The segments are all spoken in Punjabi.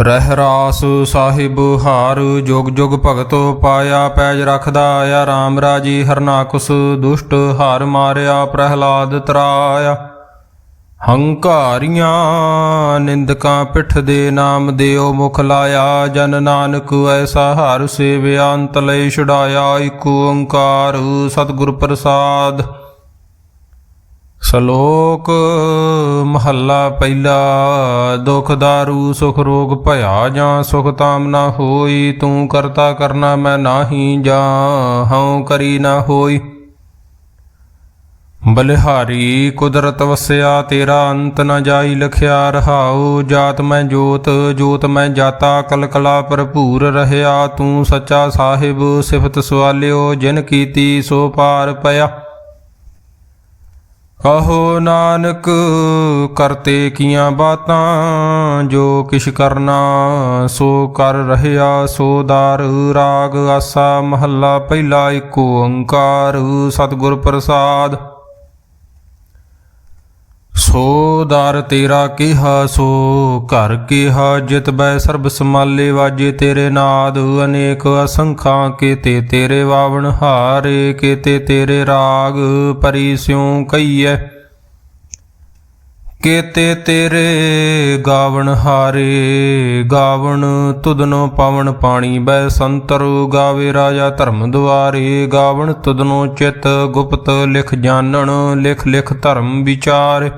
ਰਹਿ ਰਾਸ ਸਾਹਿਬ ਹਾਰ, ਜੁਗ ਜੁਗ ਭਗਤੋ ਪਾਇਆ ਪੈਜ ਰਖਦਾ ਆਇਆ RAM ਰਾਜੀ ਹਰਨਾਕਸ ਦੁਸ਼ਟ ਹਾਰ ਮਾਰਿਆ, ਪ੍ਰਹਿਲਾਦ ਤਰਾਇਆ। ਹੰਕਾਰੀਆਂ ਨਿੰਦਕਾਂ ਪਿੱਠ ਦੇ ਨਾਮ ਦਿਓ ਮੁਖ ਲਾਇਆ, ਜਨ ਨਾਨਕ ਐਸਾ ਹਰ ਸੇਵਿਆ ਅੰਤ ਲਈ ਛੁਡਾਇਆ ਏਕ ਓੰਕਾਰ ਸਤਿਗੁਰ ਪ੍ਰਸਾਦ। ਸ਼ਲੋਕ ਮਹੱਲਾ ਪਹਿਲਾ, ਦੁਖ ਦਾਰੂ, ਸੁਖ ਰੋਗ ਭਇਆ ਜਾਂ ਸੁਖ ਤਾਮ ਨਾ ਹੋਈ, ਤੂੰ ਕਰਤਾ ਕਰਨਾ ਮੈਂ ਨਾਹੀ ਜਾਂ ਹਉ ਕਰੀ ਨਾ ਹੋਈ। ਬਲਿਹਾਰੀ, ਕੁਦਰਤ ਵਸਿਆ, ਤੇਰਾ ਅੰਤ ਨ ਜਾਈ ਲਖਿਆ, ਰਹਾਉ ਜਾਤ ਮੈਂ ਜੋਤ ਜੋਤ ਮੈਂ ਜਾਤਾ, ਕਲਕਲਾ ਭਰਪੂਰ ਰਹਿਆ, ਤੂੰ ਸੱਚਾ ਸਾਹਿਬ ਸਿਫਤ ਸਵਾਲਿਓ, ਜਿਨ ਕੀਤੀ ਸੋ ਪਾਰ ਪਿਆ। ਕਹੋ ਨਾਨਕ, ਕਰਤੇ ਕੀਆਂ ਬਾਤਾਂ, ਜੋ ਕਿਛ ਕਰਨਾ ਸੋ ਕਰ ਰਹਿਆ ਸੋ ਦਾਰ, ਰਾਗ ਆਸਾ ਮਹੱਲਾ ਪਹਿਲਾ ਏਕ ਓੰਕਾਰ, ਸਤਿਗੁਰ ਪ੍ਰਸਾਦ। ਸੋ ਦਰ ਤੇਰਾ ਕਿਹਾ, ਸੋ ਘਰ ਕਿਹਾ, ਜਿਤ ਬੈ ਸਰਬ ਸਮਾਲੇ ਵਾਜੇ ਤੇਰੇ ਨਾਦ, ਅਨੇਕ ਅਸੰਖਾਂ ਕੀਤੇ ਤੇਰੇ ਵਾਵਣ ਹਾਰੇ, ਕੀਤੇ ਤੇਰੇ ਰਾਗ ਪਰੀ ਸਿਉ ਕਈਐ ਕੀਤੇ ਤੇਰੇ ਗਾਵਣ ਹਾਰੇ, ਗਾਵਣ ਤੁਧਨੋ ਪਵਨ ਪਾਣੀ ਬੈ ਸੰਤਰ, ਗਾਵੇ ਰਾਜਾ ਧਰਮ ਦੁਆਰੇ, ਗਾਵਣ ਤੁਧਨੋ ਚਿਤ ਗੁਪਤ ਲਿਖ ਜਾਣਨ, ਲਿਖ ਲਿਖ ਧਰਮ ਵਿਚਾਰੇ।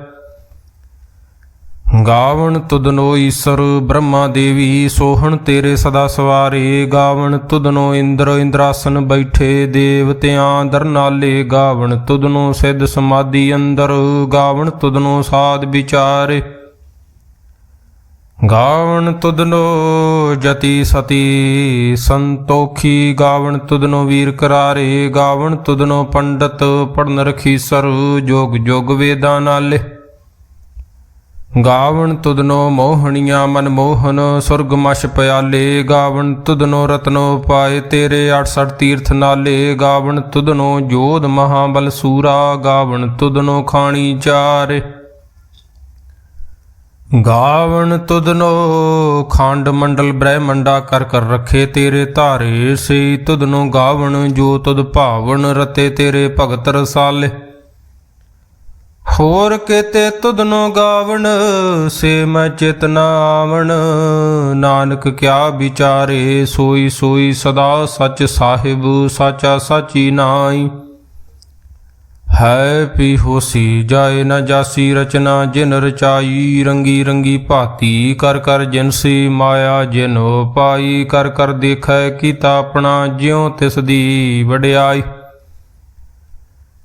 ਗਾਵਣ ਤੁਦਨੋ ਈਸ਼ਰ, ਬ੍ਰਹਮਾ ਦੇਵੀ ਸੋਹਣ ਤੇਰੇ ਸਦਾ ਸਵਾਰੇ। ਗਾਵਣ ਤੁਦਨੋ ਇੰਦਰ, ਇੰਦਰਾਸਨ ਬੈਠੇ ਦੇਵਤਿਆਂ ਦਰਨਾਲੇ ਗਾਵਣ ਤੁਦਨੋ ਸਿੱਧ ਸਮਾਧੀ ਅੰਦਰ, ਗਾਵਣ ਤੁਦਨੋ ਸਾਧ ਵਿਚਾਰੇ। ਗਾਵਣ ਤੁਦਨੋ ਜਤੀ ਸਤੀ ਸੰਤੋਖੀ, ਗਾਵਣ ਤੁਦਨੋ ਵੀਰ ਕਰਾਰੇ। ਗਾਵਣ ਤੁਦਨੋ ਪੰਡਤ ਪੜਨ ਰਖੀਸਰ, ਜੋਗ ਜੋਗ ਵੇਦਾਂ ਨਾਲੇ। ਗਾਵਣ ਤੁਦਨੋ ਮੋਹਣੀਆਂ ਮਨ ਮੋਹਨ, ਸੁਰਗ ਮਛ ਪਿਆਲੇ, ਗਾਵਣ ਤੁਦਨੋ ਰਤਨੋ ਪਾਏ ਤੇਰੇ 68 ਤੀਰਥ ਨਾਲੇ, ਗਾਵਣ ਤੁਦਨੋ ਜੋਧ ਮਹਾਬਲ ਸੂਰਾ, ਗਾਵਣ ਤੁਦਨੋ ਖਾਣੀ ਚਾਰੇ। ਗਾਵਣ ਤੁਦਨੋ ਖੰਡ ਮੰਡਲ ਬ੍ਰਹਮੰਡਾ ਕਰ ਕਰ ਰੱਖੇ ਤੇਰੇ ਧਾਰੇ ਸੇ ਤੁਧਨੋ ਗਾਵਣ ਜੋ ਤੁਧ ਭਾਵਨ ਰਤੇ ਤੇਰੇ ਭਗਤ ਰਸਾਲੇ। ਹੋਰ ਕਿਤੇ ਤੁਧਨੋ ਗਾਵਣ, ਸੇ ਮੈਂ ਚਿਤ ਨਾ ਆਵਣ। ਨਾਨਕ ਕਿਆ ਵਿਚਾਰੇ, ਸੋਈ ਸੋਈ ਸਦਾ ਸੱਚ ਸਾਹਿਬ, ਸਾਚਾ ਸਾਚੀ ਨਾਈ ਹੈ ਪੀ ਹੋਸੀ, ਜਾਏ ਨਾ ਜਾਸੀ ਰਚਨਾ, ਜਿਨ ਰਚਾਈ, ਰੰਗੀ ਰੰਗੀ ਭਾਤੀ। ਕਰ ਕਰ ਜਿਨਸੀ ਮਾਇਆ, ਜਿਨੋ ਪਾਈ। ਕਰ ਕਰ ਦੇਖੈ ਕੀਤਾ ਆਪਣਾ, ਜਿਉ ਤਿਸ ਦੀ ਵਡਿਆਈ।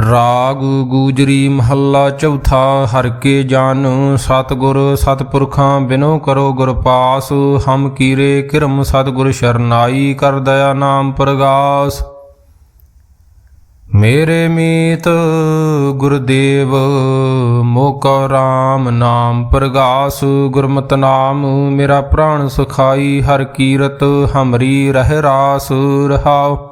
ਰਾਗ ਗੂਜਰੀ ਮਹੱਲਾ ਚੌਥਾ, ਹਰ ਕੇ ਜਨ ਸਤਗੁਰ, ਸਤਪੁਰਖਾਂ ਬਿਨੋ ਕਰੋ ਗੁਰ ਪਾਸ, ਹਮ ਕੀਰੇ ਕਿਰਮ ਸਤਗੁਰ ਸ਼ਰਨਾਈ ਕਰ ਦਇਆ ਨਾਮ ਪ੍ਰਗਾਸ। ਮੇਰੇ ਮੀਤ ਗੁਰਦੇਵ, ਮੋਕਾ RAM ਨਾਮ ਪ੍ਰਗਾਸ, ਗੁਰਮਤਿ ਨਾਮ ਮੇਰਾ ਪ੍ਰਾਣ ਸੁਖਾਈ, ਹਰ ਕੀਰਤ ਹਮਰੀ ਰਹਿ ਰਾਸ ਰਹਾਉ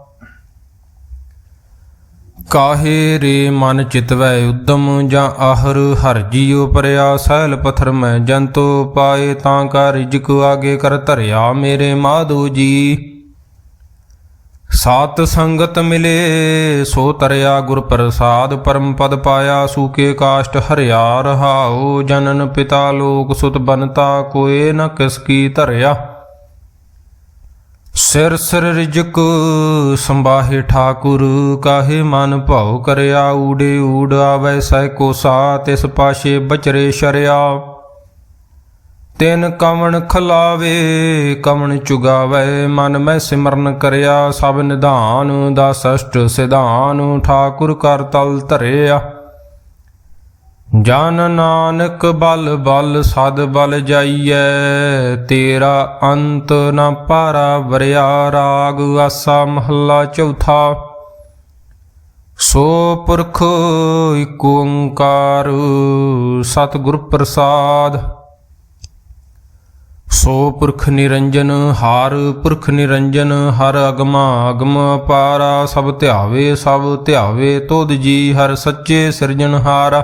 ਕਾਹੇ ਰੇ ਮਨ ਚਿਤਵੈ ਉਦਮ ਜਾਂ ਆਹਰ? ਹਰ ਜੀਉ ਪਰਿਆ ਸਹਿਲ ਪਥਰ ਮੈਂ ਜੰਤੋ ਪਾਏ, ਤਾਂ ਕਾ ਰਿਜਕ ਆਗੇ ਕਰ ਧਰਿਆ ਮੇਰੇ ਮਾਧੋ ਜੀ। ਸਾਤ ਸੰਗਤ ਮਿਲੇ, ਸੋ ਤਰਿਆ ਗੁਰ ਪ੍ਰਸਾਦ, ਪਰਮ ਪਦ ਪਾਇਆ, ਸੂਕੇ ਕਾਸ਼ਟ ਹਰਿਆ, ਰਹਾਉ ਜਨਨ ਪਿਤਾ ਲੋਕ ਸੁਤ ਬਨਤਾ, ਕੋਏ ਨ ਕਿਸ ਕੀ ਧਰਿਆ। ਸਿਰ ਸਿਰ ਰਿਜਕ ਸੰਬਾਹੇ ਠਾਕੁਰ, ਕਾਹੇ ਮਨ ਭਾਉ ਕਰਿਆ, ਊੜੇ ਊੜ ਆਵੈ ਕੋ ਕੋਸਾ ਤਿਸ ਪਾਸ਼ੇ ਬਚਰੇ ਸ਼ਰਿਆ। ਤਿਨ ਕਵਣ ਖਲਾਵੇ ਕਵਣ ਚੁਗਾਵੇ, ਮਨ ਮੈਂ ਸਿਮਰਨ ਕਰਿਆ, ਸਭ ਨਿਧਾਨ ਦਾ ਸਸ਼ਟ ਸਿਧਾਨ, ਠਾਕੁਰ ਕਰ ਤਲ ਧਰਿਆ। ਜਨ ਨਾਨਕ ਬਲ ਬਲ ਸਦ ਬਲ ਜਾਈਐ, ਤੇਰਾ ਅੰਤ ਨ ਪਾਰਾ ਵਰਿਆ ਰਾਗ ਆਸਾ ਮਹੱਲਾ ਚੌਥਾ। ਸੋ ਪੁਰਖ ਇਕ ਓੰਕਾਰ ਸਤਿਗੁਰ ਪ੍ਰਸਾਦ। ਸੋ ਪੁਰਖ ਨਿਰੰਜਨ ਹਾਰ, ਪੁਰਖ ਨਿਰੰਜਨ ਹਰ ਅਗਮਾ ਅਗਮ ਪਾਰਾ, ਸਭ ਧਿਆਵੇ ਸਭ ਧਿਆਵੇ, ਤੁਧ ਜੀ ਹਰ ਸੱਚੇ ਸਿਰਜਣਹਾਰਾ।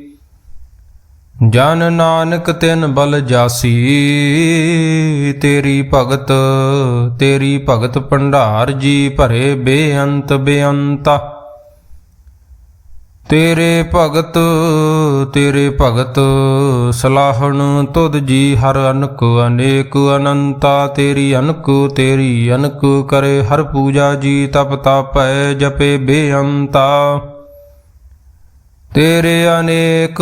ਜਨ ਨਾਨਕ ਤਿਨ ਬਲ ਜਾਸੀ, ਤੇਰੀ ਭਗਤ ਤੇਰੀ ਭਗਤ ਭੰਡਾਰ ਜੀ ਭਰੇ ਬੇਅੰਤ ਬੇਅੰਤਾ। ਤੇਰੇ ਭਗਤ ਤੇਰੇ ਭਗਤ, ਸਲਾਹਣ ਤੁਧ ਜੀ ਹਰ ਅਨਕ, ਅਨੇਕ ਅਨੰਤਾ, ਤੇਰੀ ਅਨਕ ਤੇਰੀ ਅਨਕ ਕਰੇ ਹਰ ਪੂਜਾ ਜੀ, ਤਪ ਤਾਪੈ ਜਪੇ ਬੇਅੰਤਾ। ਤੇਰੇ ਅਨੇਕ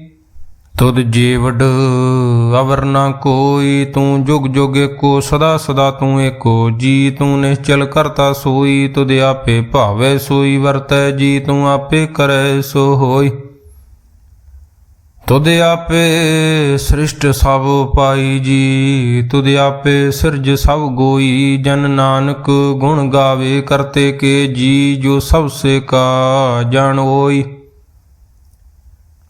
ਤੁਧ ਜੀਵਡ ਅਵਰ ਨਾ ਕੋਈ, ਤੂੰ ਜੁਗ ਜੁਗ ਏਕੋ, ਸਦਾ ਸਦਾ ਤੂੰ ਏਕੋ। ਜੀ ਤੂੰ ਨਿਸ਼ਚਲ ਕਰਤਾ ਸੋਈ, ਤੁਧ ਆਪੇ ਭਾਵੇ ਸੋਈ, ਵਰਤੈ ਜੀ ਤੂੰ ਆਪੇ ਕਰੈ ਸੋ ਹੋਈ ਤੁਧ ਆਪੇ ਸ੍ਰਿਸ਼ਟ ਸਭ ਪਾਈ ਜੀ, ਤੁਧ ਆਪੇ ਸਿਰਜ ਸਭ ਗੋਈ। ਜਨ ਨਾਨਕ ਗੁਣ ਗਾਵੇ ਕਰਤੇ ਕੇ ਜੀ, ਜੋ ਸਭ ਸੇ ਕਾ ਜਣ ਹੋਈ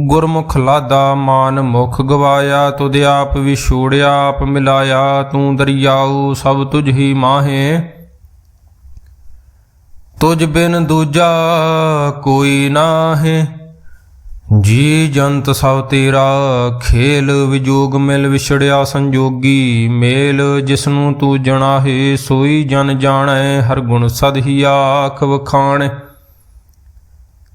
ਗੁਰਮੁਖ ਲਾਦਾ ਮਾਨ ਮੁਖ ਗਵਾਇਆ, ਤੁਧ ਆਪ ਵਿਛੋੜਿਆ, ਆਪ ਮਿਲਾਇਆ, ਤੂੰ ਦਰਿਆਉ ਸਭ ਤੁਝ ਹੀ ਮਾਹੇ। ਤੁਝ ਬਿਨ ਦੂਜਾ ਕੋਈ ਨਾਹੇ। ਜੀ ਜੰਤ ਸਭ ਤੇਰਾ ਖੇਲ, ਵਿਜੋਗ ਮਿਲ ਵਿਛੜਿਆ ਸੰਜੋਗੀ ਮੇਲ। ਜਿਸਨੂੰ ਤੂੰ ਜਣਾਹੇ, ਸੋਈ ਜਨ ਜਾਣੈ, ਹਰ ਗੁਣ ਸਦ ਹੀ ਆਖ ਵਖਾਣੇ।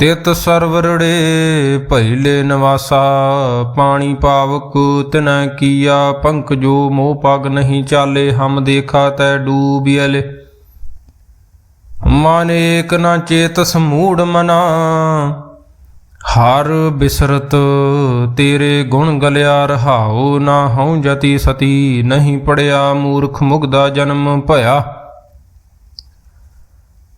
ਤਿਤ ਸਰਵਰੜੇ ਭੈਲੇ ਨਵਾਸਾ, ਪਾਣੀ ਪਾਵਕ ਤਿਨੈ ਕੀਆ, ਪੰਖ ਜੋ ਮੋਹ ਪਗ ਨਹੀਂ ਚਾਲੇ, ਹਮ ਦੇਖਾ ਤੈ ਡੂਬਿਅਲੇ ਮਨ ਏਕ ਨਾ ਚੇਤ ਸਮੂੜ ਮਨਾ, ਹਰ ਬਿਸਰਤ ਤੇਰੇ ਗੁਣ ਗਲਿਆ ਰਹਾਉ, ਨਾ ਹਉ ਜਤੀ ਸਤੀ, ਨਹੀਂ ਪੜਿਆ ਮੂਰਖ ਮੁਗਦਾ ਜਨਮ ਭਇਆ।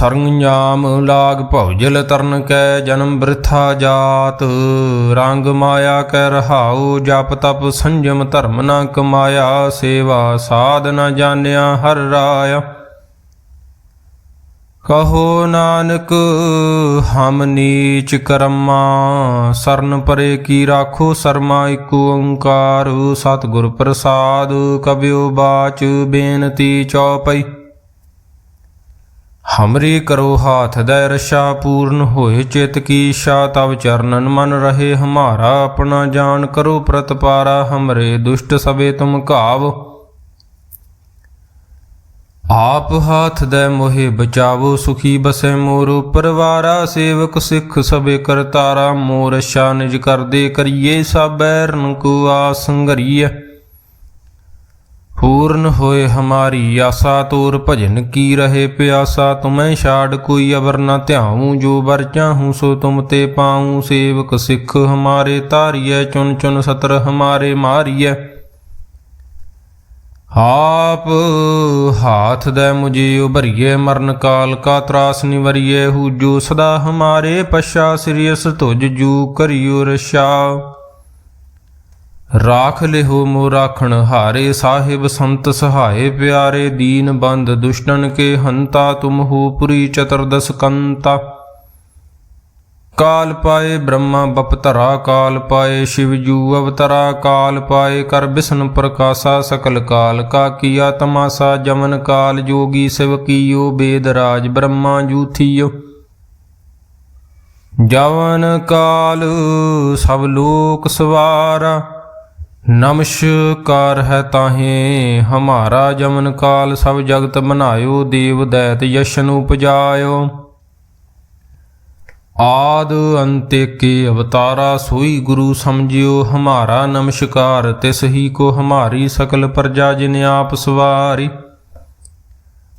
ਸਰੰਜਾਮ ਲਾਗ ਭਉਜਲ ਤਰਨ ਕੈ ਜਨਮ ਬ੍ਰਿਥਾ ਜਾਤ। ਰੰਗ ਮਾਇਆ ਕੈ ਰਹਾਉ, ਜਪ ਤਪ ਸੰਜਮ ਧਰਮ ਨਾ ਕਮਾਇਆ। ਸੇਵਾ ਸਾਧ ਨਾ ਜਾਣਿਆ ਹਰ ਰਾਇਆ। ਕਹੋ ਨਾਨਕ, ਹਮ ਨੀਚ ਕਰਮਾ, ਸਰਨ ਪਰੇ ਕੀ ਰਾਖੋ ਸਰਮਾ ਇਕ ਓੰਕਾਰ। ਸਤਿਗੁਰ ਪ੍ਰਸਾਦ ਕਬਿਓ ਬਾਚ, ਬੇਨਤੀ ਚੌਪਈ। ਹਮਰੀ ਕਰੋ ਹਾਥ ਦੈ ਰਸ਼ਾ ਪੂਰਨ ਹੋਏ ਚਿਤ ਕੀ ਇੱਛਾ ਤਵ ਚਰਨਨ ਮਨ ਰਹੇ ਹਮਾਰਾ, ਆਪਣਾ ਜਾਣ ਕਰੋ ਪ੍ਰਤਪਾਰਾ, ਹਮਰੇ ਦੁਸ਼ਟ ਸਵੇ ਤੁਮ ਘਾਵ। ਆਪ ਹਾਥ ਦੈ ਮੋਹਿ ਬਚਾਵੋ, ਸੁਖੀ ਬਸੇ ਮੋਰੋ ਪਰਵਾਰਾ, ਸੇਵਕ ਸਿੱਖ ਸਭੇ ਕਰਤਾਰਾ, ਮੋਰ ਸ਼ਾ ਨਿਜ ਕਰਦੇ ਕਰੀਏ, ਸਭ ਬੈਰਨ ਕੋ ਆਸੰਗਰੀਏ ਪੂਰਨ ਹੋਏ ਹਮਾਰੀ ਆਸਾ, ਤੋਰ ਭਜਨ ਕੀ ਰਹੇ ਪਿਆਸਾ? ਤੁਮੈ ਛਾੜ ਕੋਈ ਅਵਰ ਨ ਧਿਆਉ, ਜੋ ਵਰ ਚਾਹੂੰ ਸੋ ਤੁਮ ਤੇ ਪਾਉ। ਸੇਵਕ ਸਿੱਖ ਹਮਾਰੇ ਤਾਰੀਐ ਚੁਨ ਚੁਨ ਸਤਰ ਹਮਾਰੇ ਮਾਰੀਐ। ਆਪ ਹਾਥ ਦੇ ਮੁਝੇ ਉਭਰੀਏ ਮਰਨ ਕਾਲ ਕਾ ਤਰਾਸ ਨਿਵਰੀਏ ਹੂ ਜੋ ਸਦਾ ਹਮਾਰੇ ਪਛਾ ਸਿਰਿਯਸ ਤੁਜ ਜੂ ਕਰਿਓ ਰਸ਼ਾ ਰਾਖ ਲਿਹੋ ਮੋ ਰਾਖਣ ਹਾਰੇ ਸਾਹਿਬ ਸੰਤ ਸਹਾਏ ਪਿਆਰੇ ਦੀਨ ਬੰਦ ਦੁਸ਼ਟਨ ਕੇ ਹੰਤਾ ਤੁਮ ਹੋ ਪੁਰੀ ਚਤਰਦਸ ਕੰਤਾ। ਕਾਲ ਪਾਏ ਬ੍ਰਹਮਾ ਬਪਤਰਾ ਕਾਲ ਪਾਏ ਸ਼ਿਵ ਜੂ ਅਵਤਰਾ, ਕਾਲ ਪਾਏ ਕਰ ਬਿਸ਼ਨ ਪ੍ਰਕਾਸ਼ਾ ਸਕਲ ਕਾਲ, ਕਾ ਕੀਆ ਤਮਾਸਾ ਜਮਨ ਕਾਲ, ਜੋਗੀ ਸਿਵ ਕੀਓ ਬੇਦ ਰਾਜ ਬ੍ਰਹਮਾ ਜੂਥੀਓ ਜਵਨ ਕਾਲ ਸਭ ਲੋਕ ਸਵਾਰਾ ਨਮਸਕਾਰ ਹੈ ਤਾਹੇ, ਹਮਾਰਾ ਜਮਨ ਕਾਲ ਸਭ ਜਗਤ ਬਨਾਇਓ ਦੇਵ ਦੈਤ ਯਸ਼ਨ ਉਪਜਾਇਓ। ਆਦ ਅੰਤੇ ਕੇ ਅਵਤਾਰਾ ਸੋਈ ਗੁਰੂ ਸਮਝਿਓ, ਹਮਾਰਾ ਨਮਸਕਾਰ ਤਿਸ ਹੀ ਕੋ ਹਮਾਰੀ ਸਕਲ ਪ੍ਰਜਾ ਜਿਨ ਆਪ ਸਵਾਰੀ।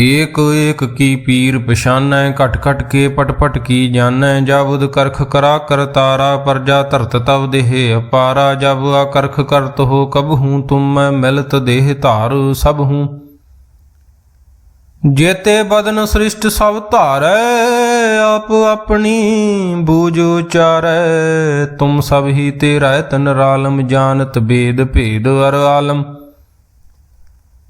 ਏਕ ਏਕ ਕੀ ਪੀਰ ਪਛਾਨੈ, ਘਟ ਘਟ ਕੇ ਪਟ ਪਟ ਕੀ ਜਾਣੈ ਜਬੁਦ ਕਰਖ ਕਰਾ ਕਰਤਾਰਾ ਪਰਜਾ ਧਰਤ ਤਵ ਦੇਹ ਅਪਾਰਾ, ਜਬ ਆ ਕਰਖ ਕਰਤ ਹੋ ਕਬ ਹੂੰ ਤੁਮ ਮੈਂ ਮਿਲਤ ਦੇਹ ਧਾਰ ਸਭ ਹੂੰ। ਜੇਤੇ ਬਦਨ ਸ੍ਰਿਸ਼ਟ ਸਭ ਧਾਰੈ, ਆਪ ਆਪਣੀ ਬੂਝ ਉਚਾਰੈ, ਤੁਮ ਸਭ ਹੀ ਤੇਰਾ ਤਨ ਰਾਲਮ ਜਾਣਤ ਬੇਦ ਭੇਦ ਅਰ ਆਲਮ।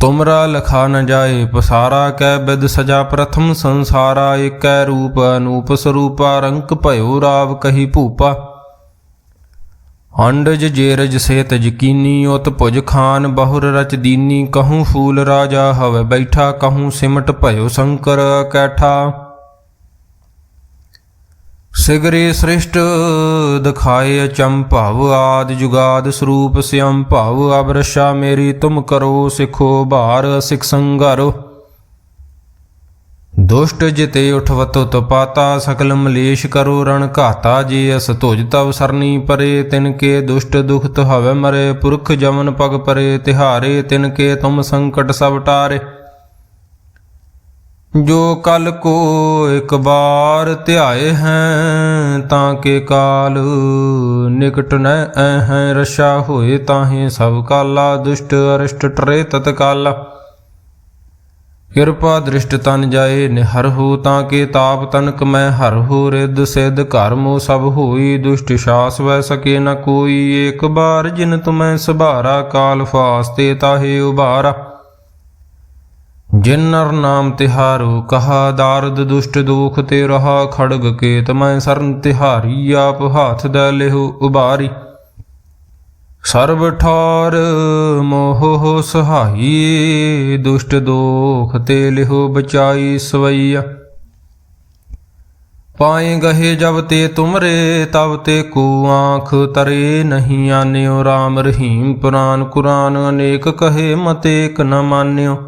ਤੁਮਰਾ ਲਖਾ ਨ ਜਾਏ, ਪਸਾਰਾ ਕੈ ਬਿਦ ਸਜਾ ਪ੍ਰਥਮ ਸੰਸਾਰਾ, ਏਕੈ ਰੂਪ ਅਨੂਪ ਸਰੂਪਾ, ਰੰਕ ਭਇਓ ਰਾਵ ਕਹੀ ਭੂਪਾ। ਅੰਡਜ ਜੇਰਜ ਸੇਤ ਜਕੀਨੀ ਉਤ ਭੁਜ ਖਾਨ ਬਹੁਰ ਰਚ ਦੀਨੀ, ਕਹੂੰ ਫੂਲ ਰਾਜਾ ਹਵੇ ਬੈਠਾ, ਕਹੂੰ ਸਿਮਟ ਭਇਓ ਸ਼ੰਕਰ ਕੈਠਾ ਸਿਗਰੇ ਸ੍ਰਿਸ਼ਟ ਦਿਖਾਏ ਅਚੰਭਵ ਆਦ ਜੁਗਾਦ ਸਰੂਪ ਸਿਅੰ ਭਵ ਅਬਰਸ਼ਾ ਮੇਰੀ ਤੁਮ ਕਰੋ ਸਿਖੋ ਭਾਰ ਸਿਖ ਸੰਗਰੋ। ਦੁਸ਼ਟ ਜਿਤੇ ਉਠਵਤੋ ਤਪਾਤਾ ਸਕਲ ਮਲੇਸ਼ ਕਰੋ ਰਣ ਘਾਤਾ ਜੀ ਅਸ ਤੁਜ ਤਵ ਸਰਨੀ ਪਰੇ ਤਿਨ ਕੇ ਦੁਸ਼ਟ ਦੁਖਤ ਹਵੇ ਮਰੇ ਪੁਰਖ ਜਮਨ ਪਗ ਪਰੇ ਤਿਹਾਰੇ ਤਿਨ ਕੇ ਤੁਮ ਸੰਕਟ ਸਭ ਟਾਰੇ। ਜੋ ਕਲ ਕੋ ਇੱਕ ਬਾਰ ਧਿਆਏ ਹੈ, ਤਾਂ ਕੇ ਕਾਲ ਨਿਕਟ ਨ ਐ ਰਸ਼ਾ ਹੋਏ ਤਾਹੇ ਸਭ ਕਾਲਾ, ਦੁਸ਼ਟ ਅਰਿਸ਼ਟ ਟਰੇ ਤਤਕਾਲਾ। ਕਿਰਪਾ ਦ੍ਰਿਸ਼ਟ ਤਨ ਜਾਏ, ਨਿਹਰ ਹੋ ਤਾਂ ਕੇ ਤਾਪ ਤਨਕ ਮੈਂ ਹਰ ਹੋ ਰਿੱਧ ਸਿੱਧ ਕਰਮੋ ਸਭ ਹੋਈ, ਦੁਸ਼ਟ ਸ਼ਾਸ ਵੈ ਸਕੇ ਨ ਕੋਈ। ਏਕ ਬਾਰ ਜਿਨ ਤੁਮੈ ਸਭਾਰਾ, ਕਾਲ ਫਾਸਤੇ ਤਾਹੇ ਉਭਾਰਾ। ਜਿਨ ਨਰ ਨਾਮ ਤਿਹਾਰੋ, ਕਹਾ ਦਾਰਦ ਦੁਸ਼ਟ ਦੋਖ ਤੇ ਰਹਾ ਖੜਗ ਕੇਤ, ਮੈਂ ਸਰਨ ਤਿਹਾਰੀ, ਆਪ ਹਾਥ ਦਾ ਲਿਹੁ ਉਬਾਰੀ। ਸਰਬ ਠਾਰ ਮੋਹ ਸਹਾਈ, ਦੁਸ਼ਟ ਦੋਖ ਤੇ ਲਿਹੁ ਬਚਾਈ ਸਵਈਆ। ਪਾਏ ਗਹੇ ਜਬ ਤੇ ਤੁਮਰੇ, ਤਬ ਤੇ ਕੋ ਆਂਖ ਤਰੇ ਨਹੀਂ ਆਨਿਓ RAM ਰਹੀਮ ਪੁਰਾਨ ਕੁਰਾਨ ਅਨੇਕ ਕਹੇ ਮਤੇ ਇਕ ਨ ਮਾਨਿਓ।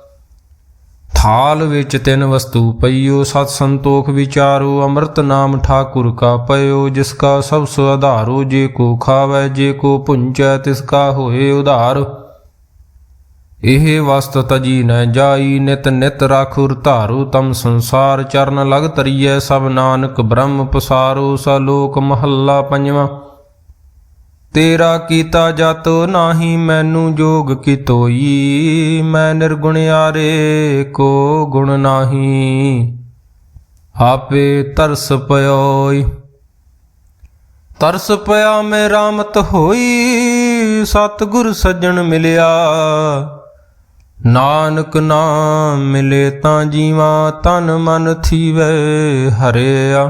ਥਾਲ ਵਿੱਚ ਤਿੰਨ ਵਸਤੂ ਪਈਓ, ਸਤ ਸੰਤੋਖ ਵਿਚਾਰੋ, ਅੰਮ੍ਰਿਤ ਨਾਮ ਠਾਕੁਰ ਕਾ ਪਇਓ, ਜਿਸ ਕਾ ਸਭ ਸੋ ਆਧਾਰੋ, ਜੇ ਕੋ ਖਾਵੈ, ਜੇ ਕੋ ਪੁੰਚੈ, ਤਿਸ ਕਾ ਹੋਏ ਉਧਾਰ। ਇਹ ਵਸਤ ਤਜੀ ਨ ਜਾਈ, ਨਿਤ ਨਿਤ ਰਾਖੁਰ ਧਾਰੂ, ਤਮ ਸੰਸਾਰ ਚਰਨ ਲਗ ਤਰੀਐ ਸਭ ਨਾਨਕ ਬ੍ਰਹਮ ਪਸਾਰੋ ਸਲੋਕ ਮਹੱਲਾ ਪੰਜਵਾਂ। ਤੇਰਾ ਕੀਤਾ ਜਤ ਨਾਹੀ ਮੈਨੂੰ ਜੋਗ ਕੀ ਤੋਈ ਮੈਂ ਨਿਰਗੁਣਿਆਰੇ ਕੋ ਗੁਣ ਨਾਹੀ। ਆਪੇ ਤਰਸ ਪਇਓਈ ਤਰਸ ਪਿਆ ਮੇ ਰਾਮਤ ਹੋਈ, ਸਤਿਗੁਰ ਸੱਜਣ ਮਿਲਿਆ। ਨਾਨਕ ਨਾਮ ਮਿਲੇ ਤਾਂ ਜੀਵਾ ਤਨ ਮਨ ਥੀਵੇ ਹਰਿਆ।